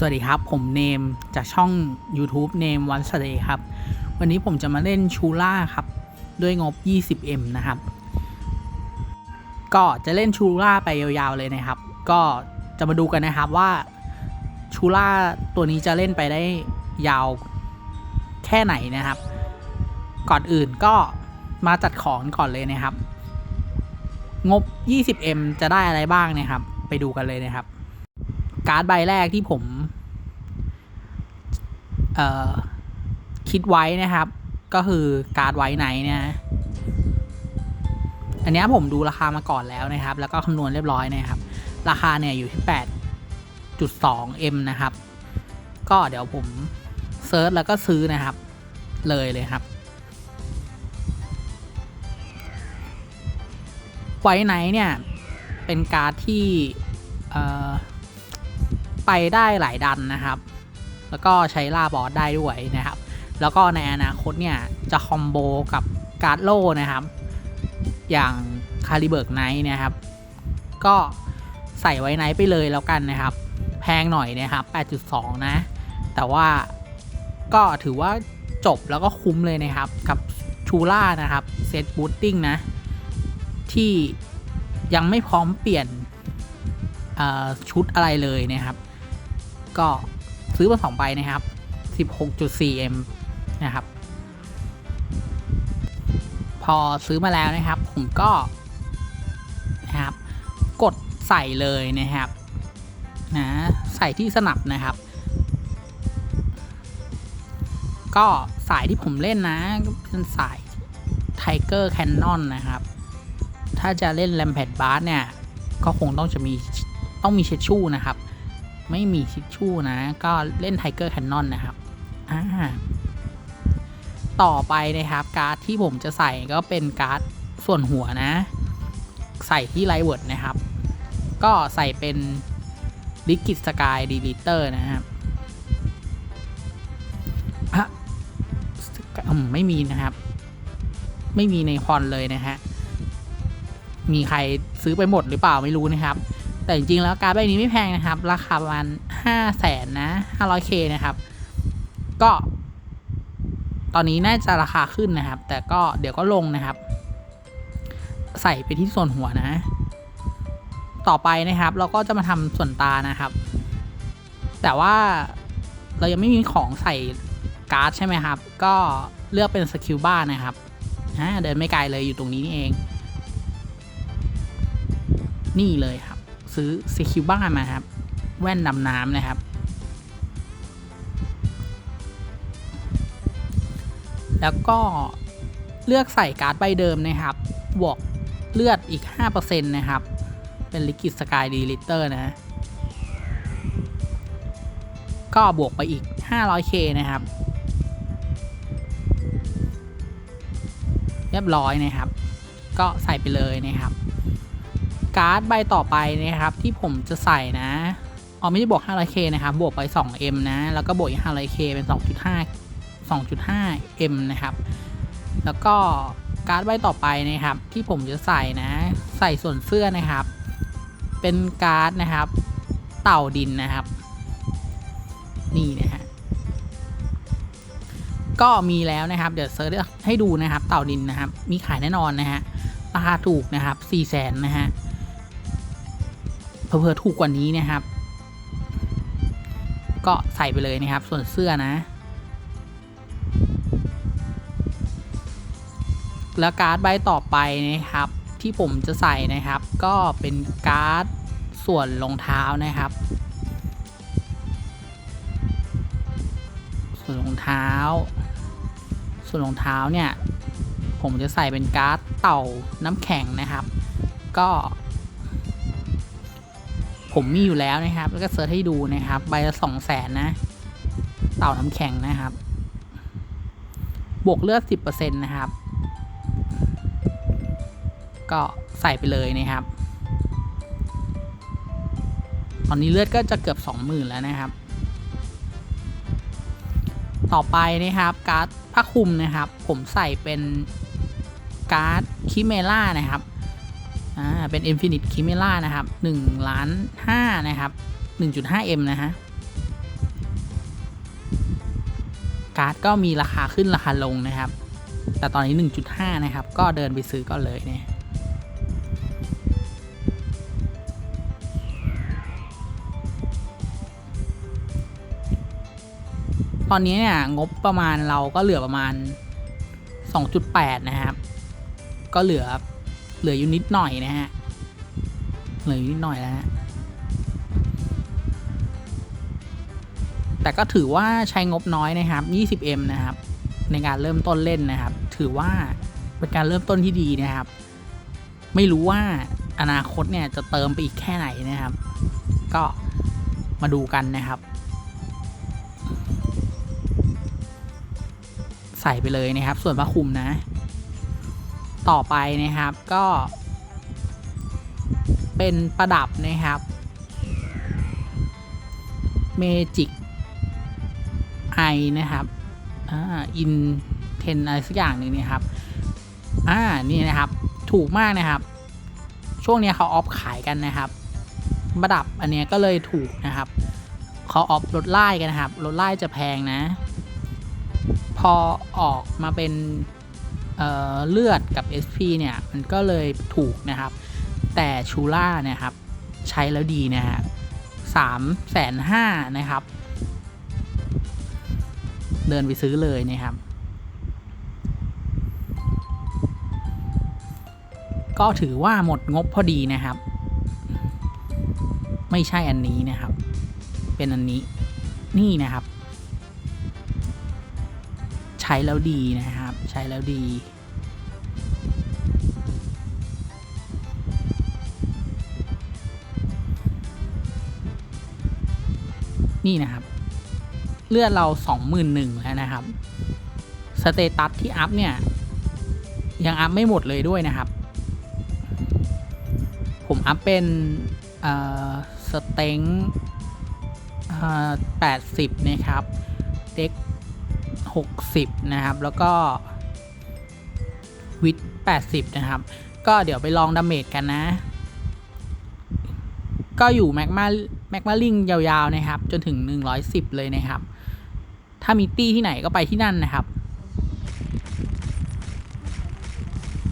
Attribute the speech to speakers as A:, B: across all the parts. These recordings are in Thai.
A: สวัสดีครับ ผมเนมจากช่อง YouTube เนมวันสเดย์ครับ วันนี้ผมจะมาเล่นชูล่าครับ ด้วยงบ 20M นะครับ ก็จะเล่นชูล่าไปยาวๆเลยนะครับ ก็จะมาดูกันนะครับว่าชูล่าตัวนี้จะเล่นไปได้ยาวแค่ไหนนะครับ ก่อนอื่นก็มาจัดของก่อนเลยนะครับ งบ 20M จะได้อะไรบ้างนะครับ ไปดูกันเลยนะครับการ์ดใบแรกที่ผม คิดไว้นะครับ ก็คือการ์ดไว้ไหนเนี่ยนะอันนี้ผมดูราคามาก่อนแล้วนะครับ แล้วก็คำนวณเรียบร้อยนะครับ ราคาเนี่ยอยู่ที่ 8.2M นะครับ ก็เดี๋ยวผมเซิร์ชแล้วก็ซื้อนะครับ เลยเลยครับ ไว้ไหนเนี่ยเป็นการ์ดที่เอ่อไปได้หลายดันนะครับ แล้วก็ใช้ล่าบอสได้ด้วยนะครับ แล้วก็ในอนาคตเนี่ย จะคอมโบกับการ์ดโล่นะครับ อย่างคาริเบิร์กไนท์นะครับ ก็ใส่ไว้ไนท์ไปเลยแล้วกันนะครับ แพงหน่อยนะครับ 8.2 นะ แต่ว่าก็ถือว่าจบแล้วก็คุ้มเลยนะครับกับชูล่านะครับเซตบูตติ้งนะ ที่ยังไม่พร้อมเปลี่ยนชุดอะไรเลยนะครับ ก็ ซื้อมาสองใบนะครับ 16.4M นะครับ พอซื้อมาแล้วนะครับ ผมก็นะครับ กดใส่เลยนะครับนะใส่ที่สนับนะครับ ก็สายที่ผมเล่นนะก็เป็นสาย Tiger Cannon นะครับ ถ้าจะเล่น Rampage b a r เนี่ย ก็คงต้องจะมีต้องมีเชดชู่นะครับ ไม่มีชิชชู่นะ ก็เล่นไทเกอร์แคนนอนนะครับอ่าต่อไปนะครับ การ์ดที่ผมจะใส่ก็เป็นการ์ดส่วนหัวนะ ใส่ที่ไลเวิร์ดนะครับ ก็ใส่เป็นลิกิตสกายดีลิเตอร์นะครับอะอืมไม่มีนะครับ ไม่มีในฮอนเลยนะฮะมีใครซื้อไปหมดหรือเปล่าไม่รู้นะครับ แต่จริงๆแล้วการ์ดใบนี้ไม่แพงนะครับ ราคาประมาณห้าแสนนะห้าร้อยเคนะครับ ก็ ตอนนี้น่าจะราคาขึ้นนะครับ แต่ก็เดี๋ยวก็ลงนะครับ ใส่ไปที่ส่วนหัวนะ ต่อไปนะครับ เราก็จะมาทำส่วนตานะครับ แต่ว่าเรายังไม่มีของใส่การ์ดใช่ไหมครับ ก็เลือกเป็นสกิลบ้านะครับอ่าเดินไม่ไกลเลยอยู่ตรงนี้นี่เอง นี่เลยครับ ซื้อซีคิวบ้ามาครับ แว่นดำน้ำนะครับ แล้วก็เลือกใส่การ์ดใบเดิมนะครับ บวกเลือดอีก 5%นะครับ เป็นลิกิดสกายดีลิเตอร์นะ ก็บวกไปอีก 500k นะครับ เรียบร้อยนะครับ ก็ใส่ไปเลยนะครับ การ์ดใบต่อไปนะครับที่ผมจะใส่นะอ๋อไม่ได้บวก 500k นะครับ บวกไป 2m นะ แล้วก็บวกอีก 500k เป็น 2.5 2.5m นะครับ แล้วก็การ์ดใบต่อไปนะครับ ที่ผมจะใส่นะ ใส่ส่วนเสื้อนะครับ เป็นการ์ดนะครับ เต่าดินนะครับ นี่นะฮะ ก็มีแล้วนะครับ เดี๋ยวเซิร์ชให้ดูนะครับ เต่าดินนะครับ มีขายแน่นอนนะฮะ ราคาถูกนะครับ4 0 0แสนนะฮะ เพิ่อถูกกว่านี้นะครับ ก็ใส่ไปเลยนะครับ ส่วนเสื้อนะ แล้วการ์ดใบต่อไปนะครับ ที่ผมจะใส่นะครับ ก็เป็นการ์ดส่วนรองเท้านะครับ ส่วนรองเท้า ส่วนรองเท้าเนี่ย ผมจะใส่เป็นการ์ดเต่าน้ำแข็งนะครับ ก็ ผมมีอยู่แล้วนะครับ แล้วก็เซิร์ชให้ดูนะครับ ใบละสองแสนนะ เต่าน้ำแข็งนะครับ บวกเลือดสิบเปอร์เซ็นต์นะครับ ก็ใส่ไปเลยนะครับ ตอนนี้เลือดก็จะเกือบสองหมื่นแล้วนะครับ ต่อไปนะครับ การ์ดผ้าคลุมนะครับ ผมใส่เป็นการ์ดคิเมล่านะครับ อ่าเป็น Infinite Chimera นะครับ1ล้าน5นะครับ 1.5M นะฮะ การ์ดก็มีราคาขึ้นราคาลงนะครับ แต่ตอนนี้ 1.5 นะครับ ก็เดินไปซื้อก็เลยเนี่ยตอนนี้เนี่ยงบประมาณเราก็เหลือประมาณ 2.8 นะครับ ก็เหลือ เหลืออยู่นิดหน่อยนะฮะ เหลืออยู่นิดหน่อยแล้วฮะ แต่ก็ถือว่าใช้งบน้อยนะครับ 20M นะครับ ในการเริ่มต้นเล่นนะครับ ถือว่าเป็นการเริ่มต้นที่ดีนะครับ ไม่รู้ว่าอนาคตเนี่ยจะเติมไปอีกแค่ไหนนะครับ ก็มาดูกันนะครับ ใส่ไปเลยนะครับ ส่วนพระคุมนะ ต่อไปนะครับก็ เป็นประดับนะครับเมจิกไอนะครับอ่าอินเทนอะไรสักอย่างหนึ่งนี่ยครับอ่านี่นะครับถูกมากนะครับ ช่วงนี้เขาออฟขายกันนะครับประดับอันนี้ก็เลยถูกนะครับเขาออฟลดไล่กันนะครับลดไล่จะแพงนะ พอออกมาเป็น เเลือดกับ SP เนี่ย มันก็เลยถูกนะครับ แต่ชูล่าเนี่ยครับ ใช้แล้วดีนะฮะสามแสนห้านะครับ เดินไปซื้อเลยนะครับ ก็ถือว่าหมดงบพอดีนะครับ ไม่ใช่อันนี้นะครับ เป็นอันนี้นี่นะครับ ช้แล้วดีนะครับ ใช้แล้วดีนี่นะครับ เลือดเราสองหมื่นหนึ่งแล้วนะครับ สเตตัสที่อัพเนี่ย ยังอัพไม่หมดเลยด้วยนะครับ ผมอัพเป็นสเต็งแปดสิบนะครับ เด็ก หกสิบนะครับ แล้วก็วิดแปดสิบนะครับ ก็เดี๋ยวไปลองดาเมจกันนะ ก็อยู่แมกมาแมกมาลิงยาวๆนะครับ จนถึง 110 เลยนะครับ ถ้ามีตี้ที่ไหนก็ไปที่นั่นนะครับ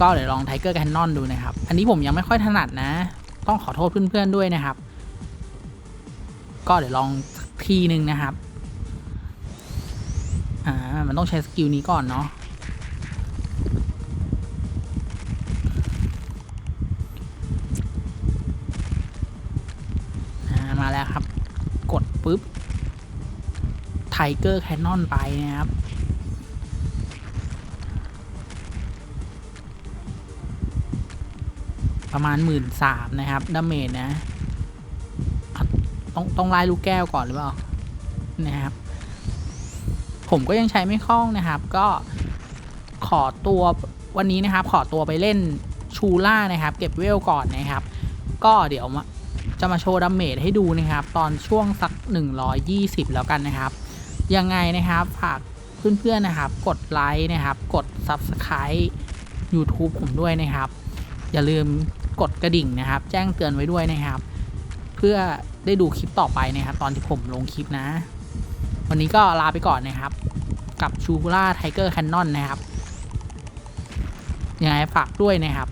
A: ก็เดี๋ยวลองไทเกอร์แคนนอนดูนะครับ อันนี้ผมยังไม่ค่อยถนัดนะ ต้องขอโทษเพื่อนๆด้วยนะครับ ก็เดี๋ยวลองทีหนึ่งนะครับ มันต้องใช้สกิลนี้ก่อนเนาะมาแล้วครับ กดปุ๊บไทเกอร์แคนนอนไปนะครับประมาณหมื่นสามนะครับดาเมจนะอะต้อง ต้องไล่ลูกแก้วก่อนหรือเปล่า นะครับ ผมก็ยังใช้ไม่คล่องนะครับ ก็ขอตัววันนี้นะครับ ขอตัวไปเล่นชูล่านะครับ เก็บเวลก่อนนะครับ ก็เดี๋ยวจะมาโชว์ดาเมจให้ดูนะครับ ตอนช่วงสัก 120 แล้วกันนะครับ ยังไงนะครับฝากเพื่อนๆนะครับ กดไลค์นะครับ กด Subscribe YouTube ผมด้วยนะครับ อย่าลืมกดกระดิ่งนะครับ แจ้งเตือนไว้ด้วยนะครับ เพื่อได้ดูคลิปต่อไปนะครับ ตอนที่ผมลงคลิปนะ วันนี้ก็ลาไปก่อนนะครับ กับชูล่าไทเกอร์แคนนอนนะครับยังไงฝากด้วยนะครับ